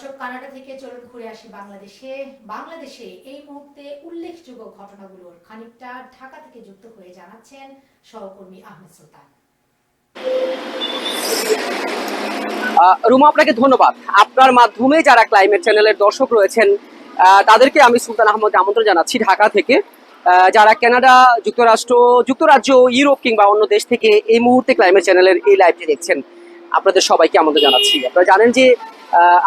দর্শক, কানাডা থেকে চলুন ঘুরে আসি বাংলাদেশে। বাংলাদেশে এই মুহূর্তে উল্লেখযোগ্য ঘটনাগুলোর খানিকটা ঢাকা থেকে যুক্ত হয়ে জানাচ্ছেন সহকর্মী আহমেদ সুলতান। রুমা, আপনাকে ধন্যবাদ। আপনার মাধ্যমে যারা ক্লাইমেট চ্যানেলের দর্শক রয়েছেন তাদেরকে আমি সুলতান আহমদ আমন্ত্রণ জানাচ্ছি ঢাকা থেকে। যারা কানাডা যুক্তরাষ্ট্র, যুক্তরাজ্য ইউরোপ কিংবা অন্য দেশ থেকে এই মুহূর্তে ক্লাইমেট চ্যানেলের এই লাইভটি দেখছেন, আপনাদের সবাইকে আমন্ত্রণ জানাচ্ছি। আপনারা জানেন যে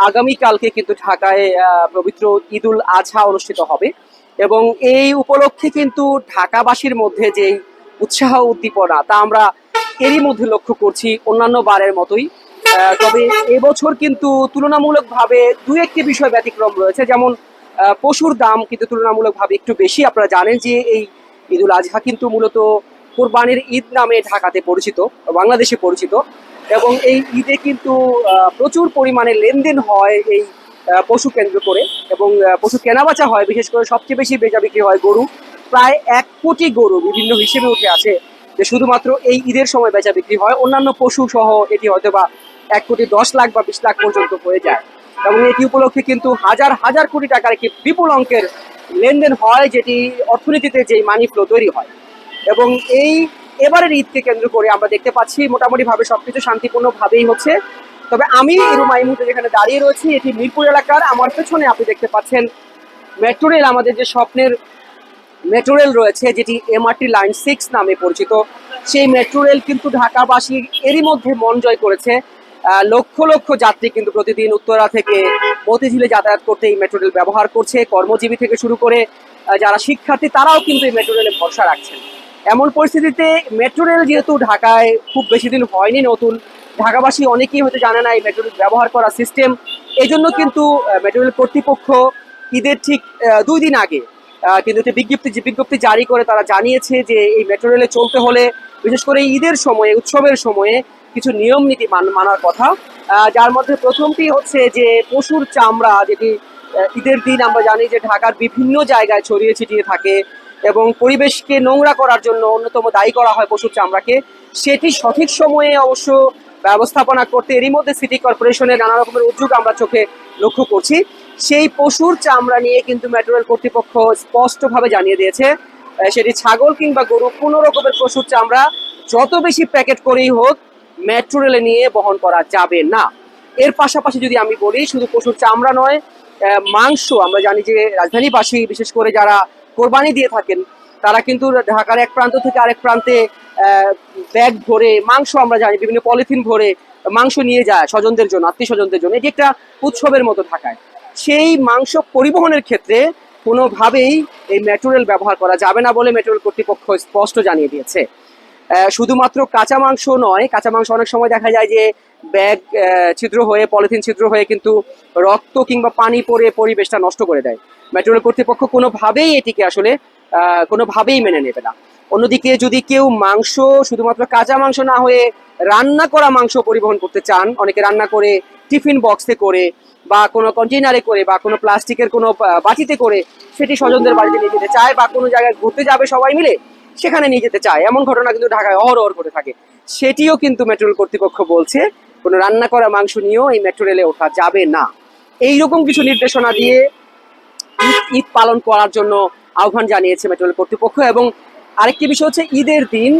আগামীকালকে কিন্তু ঢাকায় পবিত্র ঈদুল আজহা অনুষ্ঠিত হবে। এবং এই উপলক্ষে কিন্তু ঢাকাবাসীর মধ্যে যেই উৎসাহ, উদ্দীপনা, তা আমরা এরই মধ্যে লক্ষ্য করছি অন্যান্য বারের মতোই। তবে এবছর কিন্তু তুলনামূলকভাবে দু একটি বিষয় ব্যতিক্রম রয়েছে, যেমন পশুর দাম কিন্তু তুলনামূলকভাবে একটু বেশি। আপনারা জানেন যে এই ঈদুল আজহা কিন্তু মূলত কোরবানির ঈদ নামে ঢাকাতে পরিচিত, বাংলাদেশে পরিচিত। এবং এই ঈদে কিন্তু প্রচুর পরিমাণে লেনদেন হয় এই পশু কেন্দ্র করে এবং পশু কেনাবেচা হয়। বিশেষ করে সবচেয়ে বেশি বেচা বিক্রি হয় গরু। প্রায় এক কোটি গরু বিভিন্ন হিসেবে উঠে আছে যে শুধুমাত্র এই ঈদের সময় বেচা বিক্রি হয়। অন্যান্য পশু সহ এটি হয়তো বা এক কোটি দশ লাখ বা বিশ লাখ পর্যন্ত হয়ে যায়। এবং এটি উপলক্ষে কিন্তু হাজার হাজার কোটি টাকার একটি বিপুল অঙ্কের লেনদেন হয়, যেটি অর্থনীতিতে যে মানি ফ্লো তৈরি হয়। এবং এই এবারের ঈদকে কেন্দ্র করে আমরা দেখতে পাচ্ছি মোটামুটি ভাবে সবকিছু শান্তিপূর্ণ ভাবেই হচ্ছে। তবে আমি রুমা, এই মুহূর্তে যেখানে দাঁড়িয়ে রয়েছি, এটি মিরপুর এলাকার। আমার পেছনে আপনি দেখতে পাচ্ছেন মেট্রো রেল, আমাদের যে স্বপ্নের মেট্রো রেল রয়েছে, যেটি এমআরটি লাইন সিক্স নামে পরিচিত। সেই মেট্রো রেল কিন্তু ঢাকাবাসী এরই মধ্যে মন জয় করেছে। লক্ষ লক্ষ যাত্রী কিন্তু প্রতিদিন উত্তরা থেকে মতিঝিলে যাতায়াত করতে এই মেট্রো রেল ব্যবহার করছে। কর্মজীবী থেকে শুরু করে যারা শিক্ষার্থী, তারাও কিন্তু এই মেট্রো রেলে ভরসা রাখছেন। এমন পরিস্থিতিতে মেট্রো রেল যেহেতু ঢাকায় খুব বেশি দিন হয়নি নতুন, ঢাকাবাসী অনেকেই হয়তো জানে না এই মেট্রো রেল ব্যবহার করা সিস্টেম এই জন্য কিন্তু মেট্রো রেল কর্তৃপক্ষ ঈদের ঠিক দুই দিন আগে কিন্তু একটি বিজ্ঞপ্তি বিজ্ঞপ্তি জারি করে তারা জানিয়েছে যে এই মেট্রো রেলে চলতে হলে বিশেষ করে ঈদের সময়ে, উৎসবের সময়ে কিছু নিয়ম নীতি মান- মানার কথা। যার মধ্যে প্রথমটি হচ্ছে যে পশুর চামড়া, যেটি ঈদের দিন আমরা জানি যে ঢাকার বিভিন্ন জায়গায় ছড়িয়ে ছিটিয়ে থাকে এবং পরিবেশকে নোংরা করার জন্য অন্যতম দায়ী করা হয় পশুর চামড়াকে। সেটি সঠিক সময়ে অবশ্য ব্যবস্থাপনা করতে এরই মধ্যে সিটি কর্পোরেশনের নানা রকমের উদ্যোগ আমরা চোখে লক্ষ্য করছি। সেই পশুর চামড়া নিয়ে কিন্তু মেট্রো রেল কর্তৃপক্ষ স্পষ্টভাবে জানিয়ে দিয়েছে সেটি ছাগল কিংবা গরু কোনো রকমের পশুর চামড়া যত বেশি প্যাকেট করেই হোক মেট্রো নিয়ে বহন করা যাবে না। এর পাশাপাশি যদি আমি বলি, শুধু পশুর চামড়া নয় মাংস, আমরা জানি যে রাজধানীবাসী, বিশেষ করে যারা কোরবানি দিয়ে থাকেন। তারা কিন্তু ঢাকার এক প্রান্ত থেকে আরেক প্রান্তে ব্যাগ ভরে, মাংস আমরা জানি, বিভিন্ন পলিথিন ভরে মাংস নিয়ে যায় স্বজনদের জন্য আত্মীয় স্বজনদের জন্য। এটি একটা উৎসবের মতো থাকায়। সেই মাংস পরিবহনের ক্ষেত্রে কোনোভাবেই এই ম্যাটেরিয়াল ব্যবহার করা যাবে না বলে ম্যাটেরিয়াল কর্তৃপক্ষ স্পষ্ট জানিয়ে দিয়েছে। শুধুমাত্র কাঁচা মাংস নয়, কাঁচা মাংস অনেক সময় দেখা যায় যে ব্যাগ ছিদ্র হয়ে, পলিথিন ছিদ্র হয়ে কিন্তু রক্ত কিংবা পানি পরে পরিবেশটা নষ্ট করে দেয়। মেট্রো রেল কর্তৃপক্ষ কোনোভাবেই এটিকে আসলে কোনোভাবেই মেনে নেবে না। অন্যদিকে যদি কেউ মাংস, শুধুমাত্র কাঁচা মাংস না হয়ে রান্না করা মাংস পরিবহন করতে চান, অনেকে রান্না করে টিফিন বক্সে করে বা কোনো কন্টেনারে করে বা কোনো প্লাস্টিকের কোনো বাটিতে করে, সেটি স্বজনদের বাড়িতে নিয়ে যেতে চায় বা কোনো জায়গায় ঘুরতে যাবে সবাই মিলে সেখানে নিয়ে যেতে চায়। এমন ঘটনা কিন্তু ঢাকায় অহরহ করে থাকে। সেটিও কিন্তু মেট্রো রেল কর্তৃপক্ষ বলছে, কোনো রান্না করা মাংস নিয়েও এই মেট্রো রেলে ওঠা যাবে না। এইরকম কিছু নির্দেশনা দিয়ে ঈদ পালন করার জন্য আহ্বান জানিয়েছে মেট্রো রেল কর্তৃপক্ষ এবং আরেকটি বিষয় হচ্ছে ঈদের দিন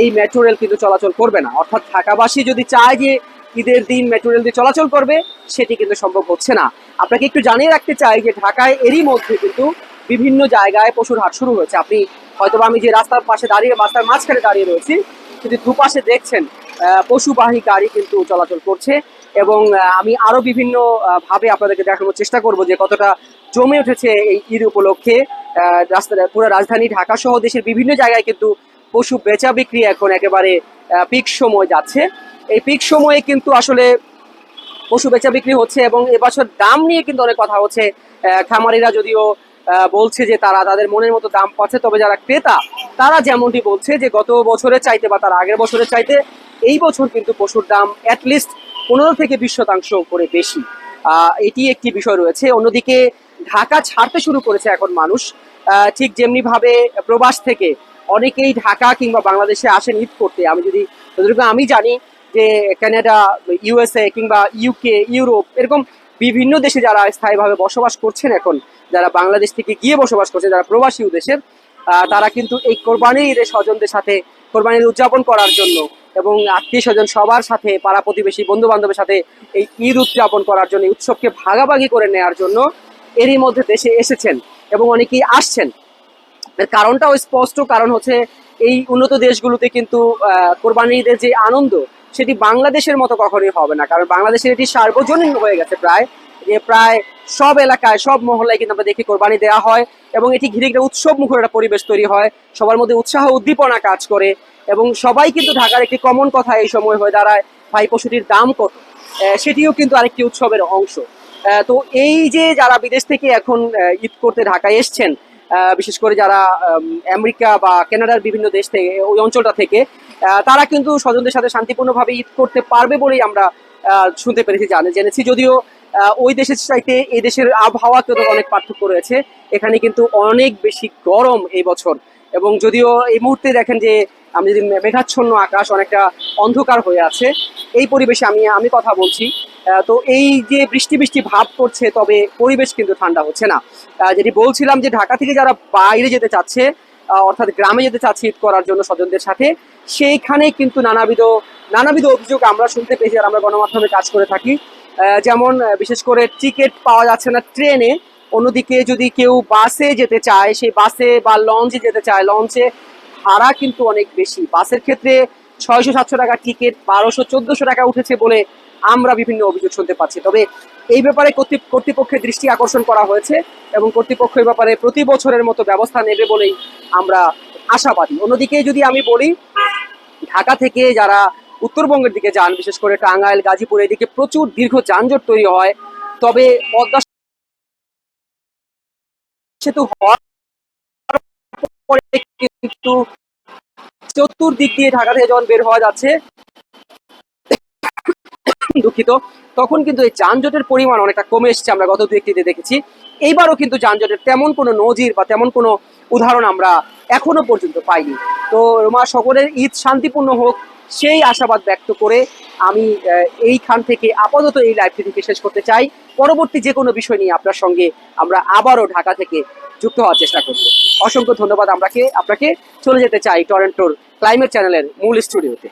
এই মেট্রো রেল কিন্তু চলাচল করবে না। অর্থাৎ ঢাকাবাসী যদি চায় যে ঈদের দিন মেট্রো রেল দিয়ে চলাচল করবে, সেটি কিন্তু সম্ভব হচ্ছে না। আপনাকে একটু জানিয়ে রাখতে চাই যে ঢাকায় এরই মধ্যে কিন্তু বিভিন্ন জায়গায় পশুর হাট শুরু হয়েছে। আপনি হয়তো আমি যে রাস্তার পাশে দাঁড়িয়ে, রাস্তার মাঝখানে দাঁড়িয়ে রয়েছি, যদি দুপাশে দেখছেন পশুবাহী গাড়ি কিন্তু চলাচল করছে এবং আমি আরও বিভিন্ন ভাবে আপনাদেরকে দেখানোর চেষ্টা করব যে কতটা জমে উঠেছে এই ঈদ উপলক্ষে। রাস্তা পুরো রাজধানী ঢাকা সহ দেশের বিভিন্ন জায়গায় কিন্তু পশু বেচা বিক্রি এখন একেবারে পিক সময় যাচ্ছে। এই পিক সময়ে কিন্তু আসলে পশু বেচা বিক্রি হচ্ছে এবং এবছর দাম নিয়ে কিন্তু অনেক কথা হচ্ছে। খামারিরা যদিও বলছে যে তারা তাদের মনের মতো দাম পাচ্ছে। তবে যারা ক্রেতা, তারা যেমনটি বলছে যে গত বছরের চাইতে বা তার আগের বছরের চাইতে এই বছর কিন্তু পশুর দাম অ্যাটলিস্ট পনেরো থেকে বিশ শতাংশ করে বেশি। এটি একটি বিষয় রয়েছে। অন্যদিকে ঢাকা ছাড়তে শুরু করেছে এখন মানুষ। ঠিক যেমনি ভাবে প্রবাস থেকে অনেকেই ঢাকা কিংবা বাংলাদেশে আসেন ঈদ করতে। আমি যদি আমি জানি যে ক্যানাডা ইউএসএ কিংবা ইউকে ইউরোপ, এরকম বিভিন্ন দেশে যারা স্থায়ীভাবে বসবাস করছেন এখন যারা বাংলাদেশ থেকে গিয়ে বসবাস করছে, যারা প্রবাসী দেশের তারা কিন্তু এই কোরবানির স্বজনদের সাথে কোরবানির উদযাপন করার জন্য এবং আত্মীয় স্বজন সবার সাথে, পাড়া প্রতিবেশী বন্ধু বান্ধবের সাথে এই ঈদ উদযাপন করার জন্য উৎসবকে ভাগাভাগি করে নেওয়ার জন্য এরই মধ্যে দেশে এসেছেন এবং অনেকেই আসছেন। এর কারণটাও স্পষ্ট, কারণ হচ্ছে এই উন্নত দেশগুলোতে কিন্তু কোরবানি ঈদের যে আনন্দ, সেটি বাংলাদেশের মতো কখনোই হবে না। কারণ বাংলাদেশের এটি সার্বজনীন হয়ে গেছে প্রায় যে প্রায় সব এলাকায়, সব মহল্লায় কিন্তু আমরা দেখি কোরবানি দেওয়া হয় এবং এটি ঘিরে ঘিরে উৎসব মুখর একটা পরিবেশ তৈরি হয়। সবার মধ্যে উৎসাহ, উদ্দীপনা কাজ করে এবং সবাই কিন্তু ঢাকার একটি কমন কথা এই সময় হয়ে দাঁড়ায়, ভাই পশুটির দাম কত? সেটিও কিন্তু আরেকটি উৎসবের অংশ। তো এই যে যারা বিদেশ থেকে এখন ঈদ করতে ঢাকায় এসছেন বিশেষ করে যারা আমেরিকা বা কানাডার বিভিন্ন দেশ থেকে, ওই অঞ্চলটা থেকে তারা কিন্তু স্বজনদের সাথে শান্তিপূর্ণভাবে ঈদ করতে পারবে বলেই আমরা শুনতে পেরেছি, জানে, জেনেছি। যদিও ওই দেশের চাইতে এই দেশের আবহাওয়াতে তো অনেক পার্থক্য রয়েছে। এখানে কিন্তু অনেক বেশি গরম এই বছর। এবং যদিও এই মুহূর্তে দেখেন যে, আমি যদি মেঘাচ্ছন্ন আকাশ অনেকটা অন্ধকার হয়ে আছে, এই পরিবেশে আমি আমি কথা বলছি। তো এই যে বৃষ্টি বৃষ্টি ভাব করছে, তবে পরিবেশ কিন্তু ঠান্ডা হচ্ছে না। যেটি বলছিলাম যে, ঢাকা থেকে যারা বাইরে যেতে চাচ্ছে অর্থাৎ গ্রামে যেতে চাচ্ছে ঈদ করার জন্য স্বজনদের সাথে, সেইখানে কিন্তু নানাবিধ নানাবিধ অভিযোগ আমরা শুনতে পেয়েছি আর আমরা গণমাধ্যমে কাজ করে থাকি। যেমন বিশেষ করে টিকিট পাওয়া যাচ্ছে না ট্রেনে, অন্যদিকে যদি কেউ বাসে যেতে চায়, সেই বাসে বা লঞ্চে যেতে চায় লঞ্চে ভাড়া কিন্তু অনেক বেশি। বাসের ক্ষেত্রে ছয়শো, সাতশো টাকা টিকিট বারোশো, চোদ্দশো টাকা উঠেছে বলে আমরা বিভিন্ন অভিযোগ শুনতে পাচ্ছি। তবে এই ব্যাপারে কর্তৃ- কর্তৃপক্ষের দৃষ্টি আকর্ষণ করা হয়েছে এবং কর্তৃপক্ষ এই ব্যাপারে প্রতি বছরের মতো ব্যবস্থা নেবে বলেই আমরা আশাবাদী। অন্যদিকে যদি আমি বলি, ঢাকা থেকে যারা উত্তরবঙ্গের দিকে যান, বিশেষ করে টাঙ্গাইল, গাজীপুর, এদিকে প্রচুর দীর্ঘ যানজট তৈরি হয়। তবে পদ্মা সেতু হওয়ার কিন্তু চতুর্দিক দিয়ে ঢাকা থেকে যখন বের হওয়া যাচ্ছে, দুঃখিত, তখন কিন্তু এই যানজটের পরিমাণ অনেকটা কমে এসেছে। আমরা গত দু একটিতে দেখেছি। এইবারও কিন্তু যানজটের তেমন কোনো নজির বা তেমন কোনো উদাহরণ আমরা এখনও পর্যন্ত পাইনি। তো রোমা সকলের ঈদ শান্তিপূর্ণ হোক, সেই আশাবাদ ব্যক্ত করে আমি এইখান থেকে আপাতত এই লাইভটি থেকে শেষ করতে চাই। পরবর্তী যে কোনো বিষয় নিয়ে আপনার সঙ্গে আমরা আবারও ঢাকা থেকে যুক্ত হওয়ার চেষ্টা করব। অসংখ্য ধন্যবাদ আমরাকে, আপনাকে। চলে যেতে চাই টরেন্টোর ক্লাইমেট চ্যানেলের মূল স্টুডিওতে।